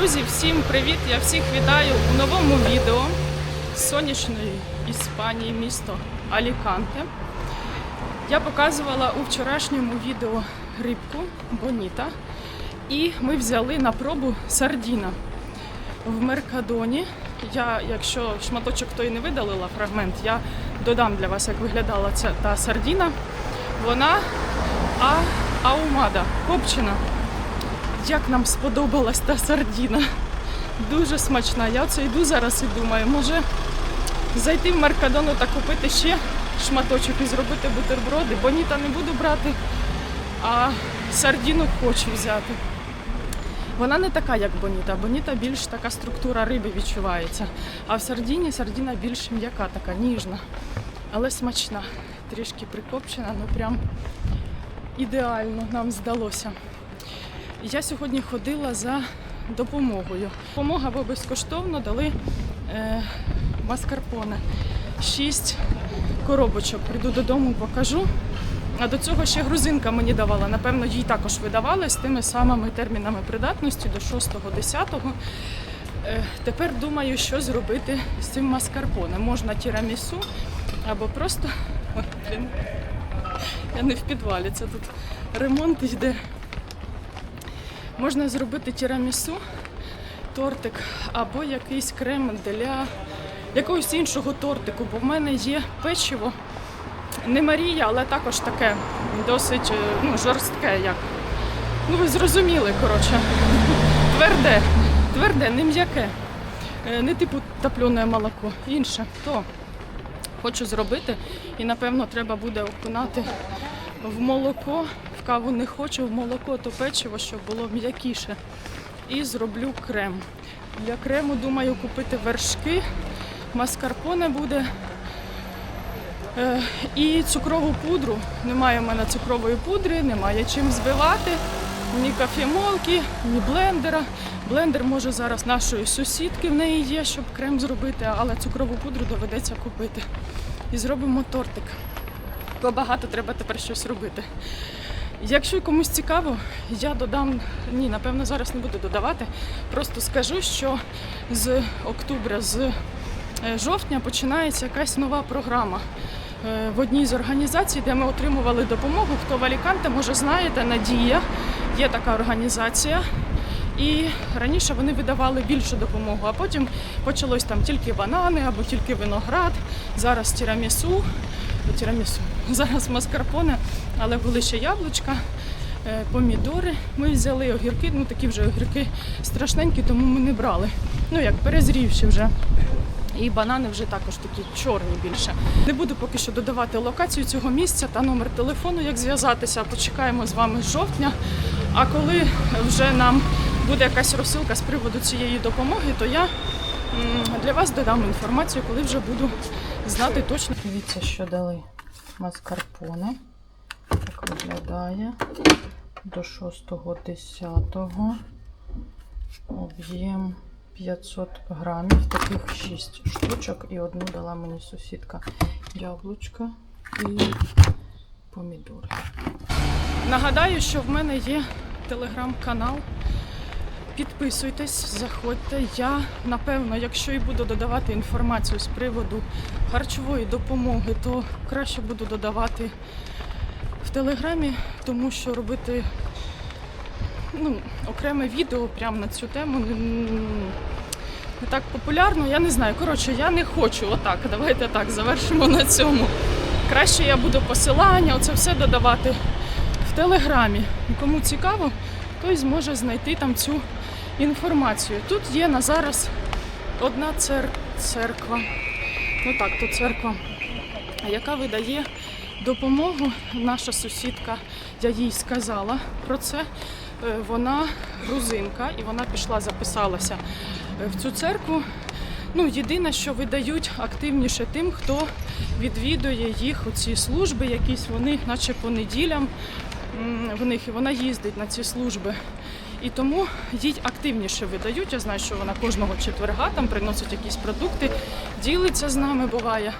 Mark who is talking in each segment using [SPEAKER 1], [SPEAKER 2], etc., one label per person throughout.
[SPEAKER 1] Друзі, всім привіт! Я всіх вітаю у новому відео з сонячної Іспанії, місто Аліканте. Я показувала у вчорашньому відео рибку Боніта. І ми взяли на пробу сардіна в Меркадоні. Я, якщо шматочок той не видалила фрагмент, я додам для вас, як виглядала ця та сардіна. Вона а, аумада, копчена. Як нам сподобалась та сардіна. Дуже смачна. Я оце йду зараз і думаю, може зайти в Меркадону та купити ще шматочок і зробити бутерброди. Боніта не буду брати, а сардіну хочу взяти. Вона не така, як боніта. Боніта більш така структура риби відчувається. А в сардіні сардіна більш м'яка, така ніжна, але смачна. Трішки прикопчена, ну прям ідеально нам здалося. Я сьогодні ходила за допомогою. Допомога бо безкоштовно дали е, маскарпоне. Шість коробочок. Прийду додому, покажу. А до цього ще грузинка мені давала. Напевно, їй також видавали з тими самими термінами придатності до 6-10. Е, тепер думаю, що зробити з цим маскарпоне. Можна тірамісу або просто. Блін. Я не в підвалі, це тут ремонт йде. Можна зробити тірамісу, тортик або якийсь крем для якогось іншого тортику, бо в мене є печиво. Не Марія, але також таке досить е, ну, жорстке, як. Ну, ви зрозуміли, коротше. Тверде, тверде, не м'яке. Е, Не типу топлене молоко, інше. То хочу зробити і напевно треба буде окунати в молоко. Каву не хочу, молоко то печиво, щоб було м'якіше. І зроблю крем. Для крему думаю купити вершки, маскарпоне буде. Е, І цукрову пудру. Немає в мене цукрової пудри, немає чим збивати. Ні кофемолки, ні блендера. Блендер може зараз нашої сусідки в неї є, щоб крем зробити, але цукрову пудру доведеться купити. І зробимо тортик. Бо багато треба тепер щось робити. Якщо комусь цікаво, я додам, ні, напевно, зараз не буду додавати. Просто скажу, що з октября, з е, жовтня починається якась нова програма е, в одній з організацій, де ми отримували допомогу. Хто в Аліканте, може знаєте, Надія є така організація. І раніше вони видавали більшу допомогу, а потім почалось там тільки банани або тільки виноград, зараз тірамісу, тірамісу, зараз маскарпоне, але були ще яблучка, е, помідори. Ми взяли огірки, ну такі вже огірки страшненькі, тому ми не брали. Ну як перезрівші вже. І банани вже також такі чорні більше. Не буду поки що додавати локацію цього місця та номер телефону, як зв'язатися. Почекаємо з вами з жовтня. А коли вже нам буде якась розсилка з приводу цієї допомоги, то я для вас додам інформацію, коли вже буду знати точно. Дивіться, що дали маскарпоне. Так виглядає до 6.10. Об'єм 500 грамів, таких 6 штучок, і одну дала мені сусідка яблучка і помідори. Нагадаю, що в мене є телеграм-канал. Підписуйтесь, заходьте. Я напевно, якщо і буду додавати інформацію з приводу харчової допомоги, то краще буду додавати в телеграмі, тому що робити ну, окреме відео прямо на цю тему не так популярно. Я не знаю. Коротше, я не хочу отак. Давайте так завершимо на цьому. Краще я буду посилання, оце все додавати в телеграмі. Кому цікаво, той зможе знайти там цю інформацію. Тут є на зараз одна цер... церква. Ну так, то церква, яка видає допомогу. Наша сусідка, я їй сказала про це. Е, Вона грузинка і вона пішла, записалася е, в цю церкву. Ну, єдине, що видають активніше тим, хто відвідує їх у ці служби, якісь вони, наче по неділям, в них і вона їздить на ці служби. І тому їй активніше видають. Я знаю, що вона кожного четверга там приносить якісь продукти, ділиться з нами, буває.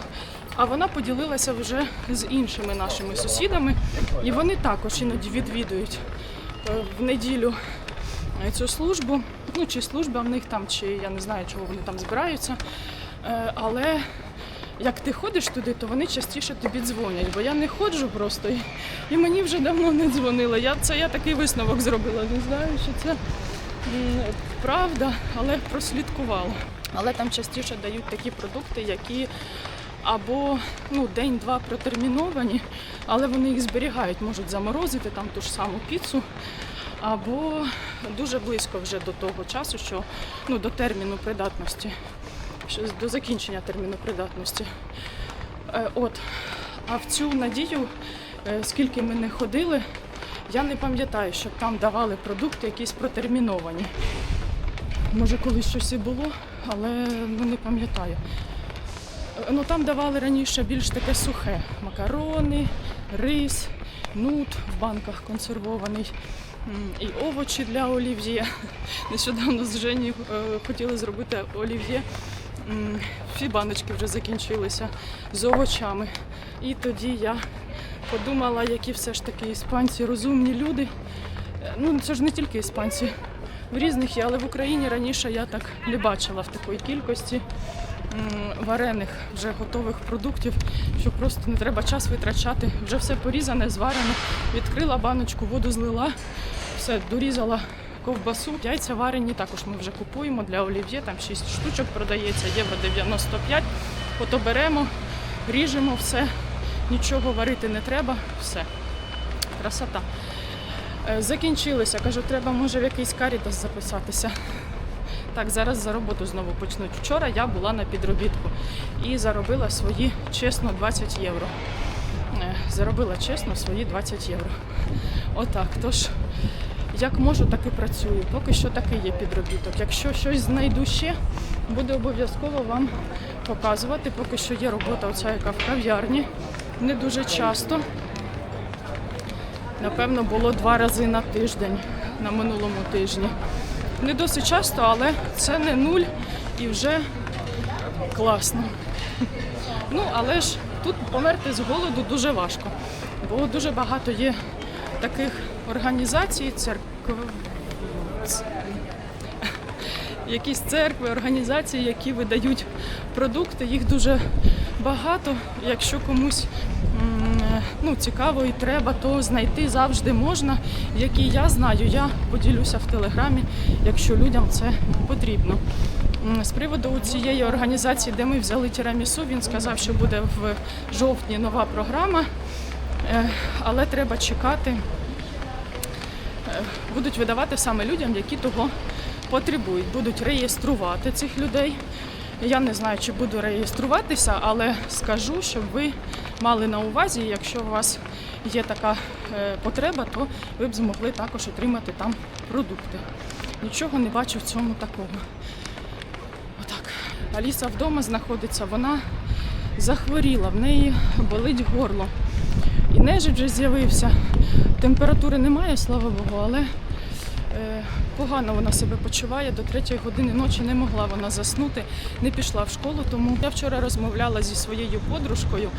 [SPEAKER 1] А вона поділилася вже з іншими нашими сусідами, і вони також іноді відвідують е, в неділю е, цю службу. Ну, чи служба в них там, чи я не знаю, чого вони там збираються. Е, Але як ти ходиш туди, то вони частіше тобі дзвонять, бо я не ходжу просто і, мені вже давно не дзвонили. Я це я такий висновок зробила. Не знаю, що це правда, але прослідкувала. Але там частіше дають такі продукти, які або ну, день-два протерміновані, але вони їх зберігають, можуть заморозити там ту ж саму піцу, або дуже близько вже до того часу, що ну, до терміну придатності, до закінчення терміну придатності. Е, От. А в цю надію, е, скільки ми не ходили, я не пам'ятаю, щоб там давали продукти якісь протерміновані. Може, колись щось і було, але ну, не пам'ятаю. Е, Ну там давали раніше більш таке сухе: макарони, рис, нут в банках консервований. І овочі для олів'є. Нещодавно з Жені хотіли зробити олів'є. Всі баночки вже закінчилися з овочами. І тоді я подумала, які все ж таки іспанці розумні люди. Е, Ну, це ж не тільки іспанці. В різних є, але в Україні раніше я так не бачила в такої кількості варених вже готових продуктів, що просто не треба час витрачати. Вже все порізане, зварене. Відкрила баночку, воду злила, все дорізала ковбасу. Яйця варені також ми вже купуємо для олів'є. Там 6 штучок продається, євро 95. Ото беремо, ріжемо все, нічого варити не треба, все. Красота. Е, Закінчилися. Кажу, треба може в якийсь карітас записатися. Так, зараз за роботу знову почнуть. Вчора я була на підробітку і заробила свої чесно 20 євро. Е, Заробила чесно свої 20 євро. Отак. Тож, як можу, так і працюю. Поки що такий є підробіток. Якщо щось знайду ще, буду обов'язково вам показувати. Поки що є робота, оця яка в кав'ярні. Не дуже часто. Напевно, було два рази на тиждень на минулому тижні. Не досить часто, але це не нуль і вже класно. Ну, але ж тут померти з голоду дуже важко, бо дуже багато є таких організацій, церкв... якісь церкви, організації, які видають продукти. Їх дуже багато. Якщо комусь ну, цікаво і треба, то знайти завжди можна. Які я знаю, я поділюся в телеграмі, якщо людям це потрібно. З приводу цієї організації, де ми взяли тірамісу, він сказав, що буде в жовтні нова програма, але треба чекати. Е, Будуть видавати саме людям, які того потребують. Будуть реєструвати цих людей. Я не знаю, чи буду реєструватися, але скажу, щоб ви мали на увазі, якщо у вас є така е, потреба, то ви б змогли також отримати там продукти. Нічого не бачу в цьому такого. Отак. Аліса вдома знаходиться, вона захворіла, в неї болить горло. І нежить вже з'явився. Температури немає, слава Богу, але е, погано вона себе почуває. До третьої години ночі не могла вона заснути, не пішла в школу. Тому я вчора розмовляла зі своєю подружкою,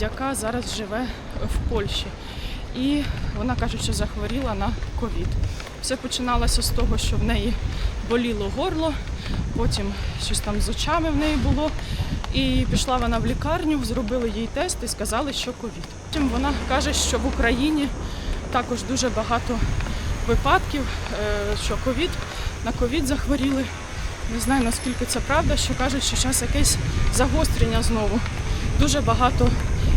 [SPEAKER 1] яка зараз живе в Польщі. І вона каже, що захворіла на ковід. Все починалося з того, що в неї боліло горло, потім щось там з очами в неї було. І пішла вона в лікарню, зробили їй тест і сказали, що ковід. Потім вона каже, що в Україні також дуже багато випадків, е, що ковід на ковід захворіли. Не знаю наскільки це правда, що кажуть, що зараз якесь загострення знову. Дуже багато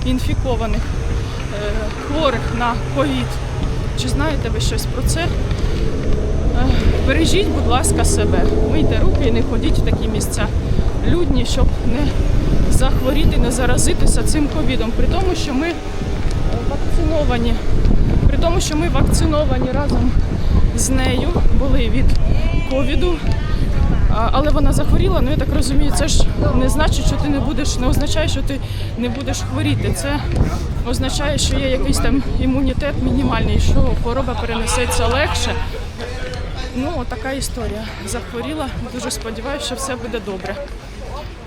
[SPEAKER 1] інфікованих е, хворих на ковід. Чи знаєте ви щось про це? Е, Бережіть, будь ласка, себе. Мийте руки і не ходіть в такі місця людні, щоб не захворіти, не заразитися цим ковідом. При тому, що ми е, вакциновані. При тому, що ми вакциновані разом з нею, були від ковіду. Але вона захворіла, ну я так розумію, це ж не значить, що ти не будеш, не означає, що ти не будеш хворіти. Це означає, що є якийсь там імунітет мінімальний, що хвороба перенесеться легше. Ну, така історія. Захворіла. Дуже сподіваюся, що все буде добре.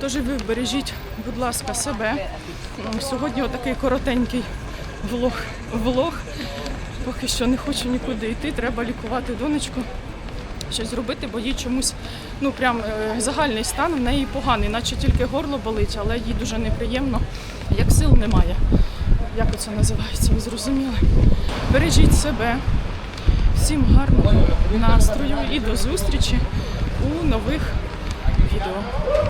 [SPEAKER 1] Тож ви бережіть, будь ласка, себе. Сьогодні отакий коротенький влог. влог. Поки що не хочу нікуди йти, треба лікувати донечку. щось зробити, бо їй чомусь ну прям е, загальний стан в неї поганий, наче тільки горло болить, але їй дуже неприємно, як сил немає. Як це називається, ви зрозуміли? Бережіть себе. Всім гарного настрою і до зустрічі у нових відео.